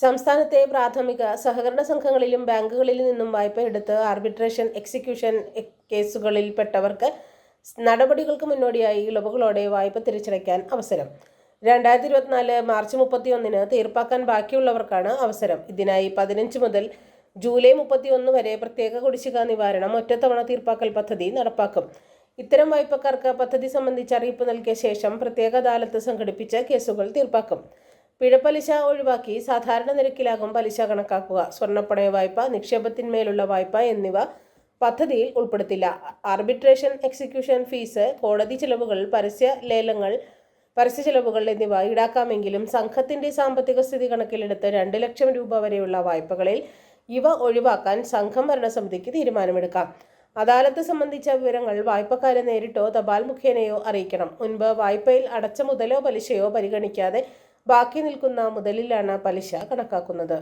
സംസ്ഥാനത്തെ പ്രാഥമിക സഹകരണ സംഘങ്ങളിലും ബാങ്കുകളിൽ നിന്നും വായ്പ എടുത്ത് ആർബിട്രേഷൻ എക്സിക്യൂഷൻ കേസുകളിൽ കേസുകളിൽപ്പെട്ടവർക്ക് നടപടികൾക്ക് മുന്നോടിയായി ഇളവുകളോടെ വായ്പ തിരിച്ചടയ്ക്കാൻ അവസരം. രണ്ടായിരത്തി ഇരുപത്തിനാല് മാർച്ച് മുപ്പത്തിയൊന്നിന് തീർപ്പാക്കാൻ ബാക്കിയുള്ളവർക്കാണ് അവസരം. ഇതിനായി പതിനഞ്ച് മുതൽ ജൂലൈ മുപ്പത്തിയൊന്ന് വരെ പ്രത്യേക കുടിശ്ശിക നിവാരണം ഒറ്റത്തവണ തീർപ്പാക്കൽ പദ്ധതി നടപ്പാക്കും. ഇത്തരം വായ്പക്കാർക്ക് പദ്ധതി സംബന്ധിച്ച് അറിയിപ്പ് നൽകിയ ശേഷം പ്രത്യേക അദാലത്ത് സംഘടിപ്പിച്ച് കേസുകൾ തീർപ്പാക്കും. പിഴപ്പലിശ ഒഴിവാക്കി സാധാരണ നിരക്കിലാകും പലിശ കണക്കാക്കുക. സ്വർണപ്പണയ വായ്പ നിക്ഷേപത്തിന്മേലുള്ള വായ്പ എന്നിവ പദ്ധതിയിൽ ഉൾപ്പെടുത്തില്ല. ആർബിട്രേഷൻ എക്സിക്യൂഷൻ ഫീസ് കോടതി ചിലവുകൾ പരസ്യ ലേലങ്ങൾ പരസ്യ ചെലവുകൾ എന്നിവ ഈടാക്കാമെങ്കിലും സംഘത്തിന്റെ സാമ്പത്തിക സ്ഥിതി കണക്കിലെടുത്ത് രണ്ട് ലക്ഷം രൂപ വരെയുള്ള വായ്പകളിൽ ഇവ ഒഴിവാക്കാൻ സംഘം ഭരണസമിതിക്ക് തീരുമാനമെടുക്കാം. അദാലത്ത് സംബന്ധിച്ച വിവരങ്ങൾ വായ്പക്കാരെ നേരിട്ടോ തപാൽ മുഖേനയോ അറിയിക്കണം. മുൻപ് വായ്പയിൽ അടച്ച മുതലോ പലിശയോ പരിഗണിക്കാതെ ബാക്കി നിൽക്കുന്ന മുതലിലാണ് പലിശ കണക്കാക്കുന്നത്